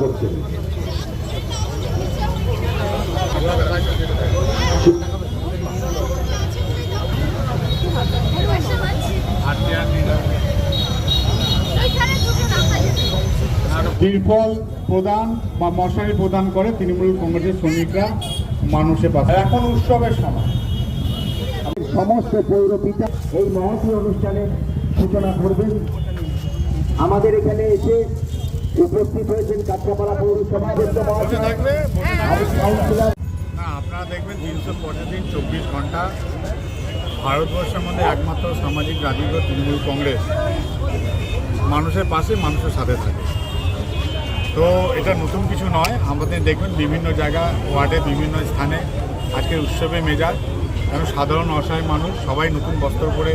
করছেন তিরপল প্রদান বা মশারি প্রদান করে তৃণমূল কংগ্রেসের শ্রমিকরা মানুষের পাশে এখন উৎসবের সময়। সমস্ত পৌরপিতা এই মহতী অনুষ্ঠানের সূচনা করবেন। আমাদের এখানে এসে উপস্থিত হয়েছেন পৌরসভা না আপনারা দেখবেন তিনশো দিন চব্বিশ ঘণ্টা ভারতবর্ষের মধ্যে একমাত্র সামাজিক রাজনীতি তৃণমূল কংগ্রেস। মানুষের পাশে মানুষের সাথে থাকে। তো এটা নতুন কিছু নয়। আমাদের দেখবেন বিভিন্ন জায়গা ওয়ার্ডে বিভিন্ন স্থানে আজকে উৎসবে মেজাজ। কারণ সাধারণ অসহায় মানুষ সবাই নতুন বস্ত্র পরে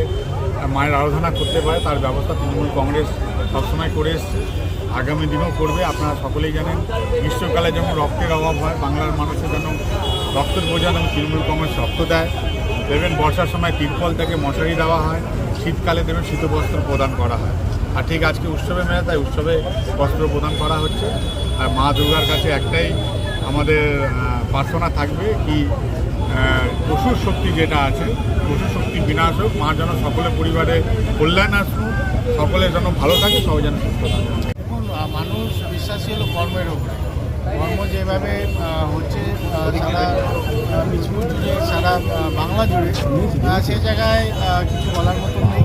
মায়ের আরাধনা করতে পারে তার ব্যবস্থা তৃণমূল কংগ্রেস সবসময় করে এসছে। আগামী দিনেও করবে, আপনারা সকলেই জানেন। গ্রীষ্মকালে যেমন রক্তের অভাব হয়, বাংলার মানুষের যেন রক্তের বোঝা যেন তৃণমূল কংগ্রেস রক্ত দেয়। দেখবেন বর্ষার সময় তিরপল থেকে মশারি দেওয়া হয়, শীতকালে দেবেন শীতবস্ত্র প্রদান করা হয়। আর ঠিক আজকে উৎসবে মেলে, তাই উৎসবে বস্ত্র প্রদান করা হচ্ছে। আর মা দুর্গার কাছে একটাই আমাদের প্রার্থনা থাকবে কি পশুর শক্তি যেটা আছে, পশুর শক্তি বিনাশ হোক, মা যেন সকলে পরিবারে কল্যাণ আসুক, সকলে যেন ভালো থাকে, সবাই যেন সুস্থ থাকে। মানুষ বিশ্বাসী হলো কর্মের উপরে। কর্ম যেভাবে হচ্ছে সারা আহ, জুড়ে সারা বাংলা জুড়ে সে জায়গায় কিছু বলার মতো নেই।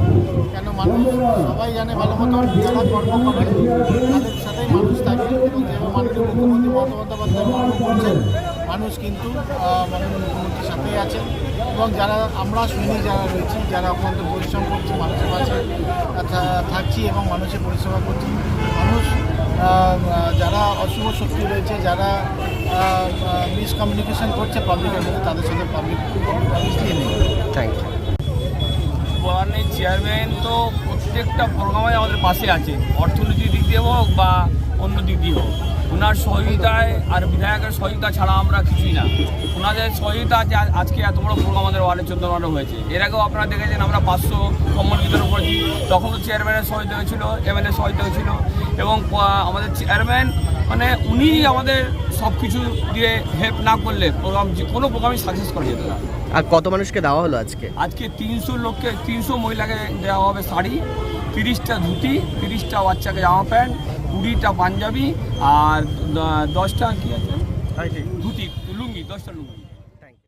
কেন মানুষ সবাই জানে ভালো মতো যারা কর্ম করে তাদের সাথেই মানুষ মাননীয় মুখ্যমন্ত্রী মমতা বন্দ্যোপাধ্যায় করছেন মানুষ কিন্তু মাননীয় মুখ্যমন্ত্রীর সাথেই আছেন এবং যারা আমরা সৈনিক যারা রয়েছি যারা অত্যন্ত পরিশ্রম করছি মানুষের থা- থাকছি এবং মানুষের পরিষেবা করছি মানুষ যারা অশুভ শক্তি রয়েছে যারা মিসকমিউনিকেশন করছে পাবলিকের মধ্যে তাদের সাথে পাবলিক অবভিয়াসলি নেই। থ্যাংক ইউ চেয়ারম্যান তো প্রত্যেকটা প্রোগ্রামে আমাদের পাশে আছে। অর্থনীতির দিক দিয়ে হোক বা অন্য দিক দিয়ে হোক। ওনার সহযোগিতায় আর বিধায়কের সহযোগিতা ছাড়া আমরা কিছুই না। ওনাদের সহযোগিতা আজকে এত বড় প্রোগ্রাম আমাদের ওয়ার্ডে চন্দ্রমানো হয়েছে। এর আগেও আপনারা দেখেছেন আমরা পাঁচশো কম্বল বিতরণ করেছি। তখনও চেয়ারম্যানের সহযোগিতা হয়েছিল এমএলএ সহযোগিতা হয়েছিল এবং আমাদের চেয়ারম্যান মানে উনি আমাদের সব কিছু দিয়ে হেল্প না করলে প্রোগ্রাম যে কোনো প্রোগ্রামই সাকসেস করা যেত না। আর কত মানুষকে দেওয়া হলো আজকে? আজকে তিনশো লোককে তিনশো মহিলাকে দেওয়া হবে শাড়ি তিরিশটা ধুতি তিরিশটা বাচ্চাকে জামা প্যান্ট কুড়িটা পাঞ্জাবি আর দশটা কি আছে? ধুতি লুঙ্গি দশটা লুঙ্গি।